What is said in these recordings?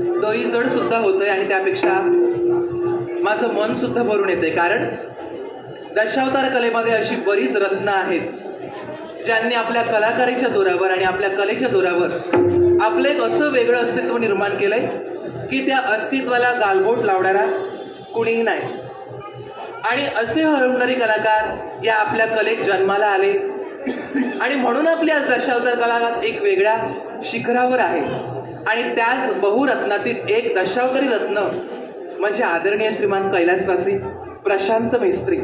डोई जड सुद्धा आहे आणि त्यापेक्षा माझं मन सुद्धा भरून येते कारण दशावतार कलेमध्ये अशी बरीच रत्न आहेत ज्यांनी आपल्या कलाकारीच्या जोरावर आणि आपल्या कलेच्या जोरावर आपलं एक असं वेगळं अस्तित्व निर्माण केलंय की त्या अस्तित्वाला गालबोट लावणारा कुणीही नाही. आणि असे हरवणारे कलाकार या आपल्या कलेत जन्माला आले. आणि म्हणून आपली आज दशावतार कला एक वेगळ्या शिखरावर आहे. आणि त्याच बहुरत्नातील एक दशावतरी रत्न म्हणजे आदरणीय श्रीमान कैलासवासी प्रशांत मेस्त्री.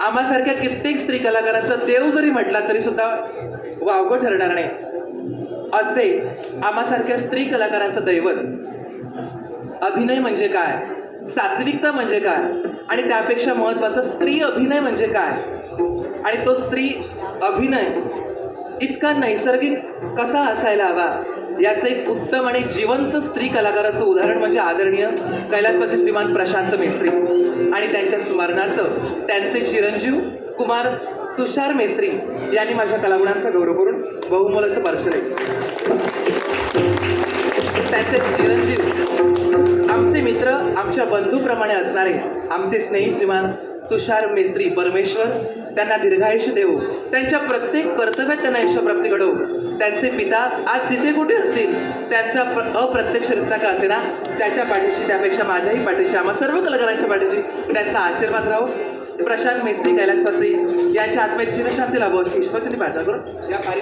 आम्हासारख्या कित्येक स्त्री कलाकारांचा देव जरी म्हटला तरी सुद्धा वावगं ठरणार नाही. असे आम्हासारख्या स्त्री कलाकारांचं दैवत. अभिनय म्हणजे काय? सात्विकता म्हणजे काय? आणि त्यापेक्षा महत्वाचं स्त्री अभिनय म्हणजे काय? आणि तो स्त्री अभिनय इतका नैसर्गिक कसा असायला हवा? याचं एक उत्तम आणि जिवंत स्त्री कलाकाराचं उदाहरण म्हणजे आदरणीय कैलासवासी श्रीमान प्रशांत मेस्त्री. आणि त्यांच्या स्मरणार्थ त्यांचे चिरंजीव कुमार तुषार मेस्त्री यांनी माझ्या कलागुणांचा गौरव करून बहुमोलाचं पार्श्व त्यांचे चिरंजीव आमचे मित्र आमच्या बंधूप्रमाणे असणारे आमचे स्नेही श्रीमान तुषार मेस्त्री परमेश्वर त्यांना दीर्घायुष्य देऊ त्यांच्या प्रत्येक कर्तव्यात त्यांना यशप्राप्ती घडवू. त्यांचे पिता आज जिथे कुठे असतील त्यांचा प्र- अप्रत्यक्षरित्या का असेना? त्याच्या पाठीशी त्यापेक्षा माझ्याही पाठीशी आम्हा सर्व कलाकारांच्या पाठीशी त्यांचा आशीर्वाद राहू. प्रशांत मेस्त्री कैलास कैलासवासी यांच्या आत्म्यात चिरशांती लाभो. अशी ईश्वरची प्रार्थना करू. या कार्य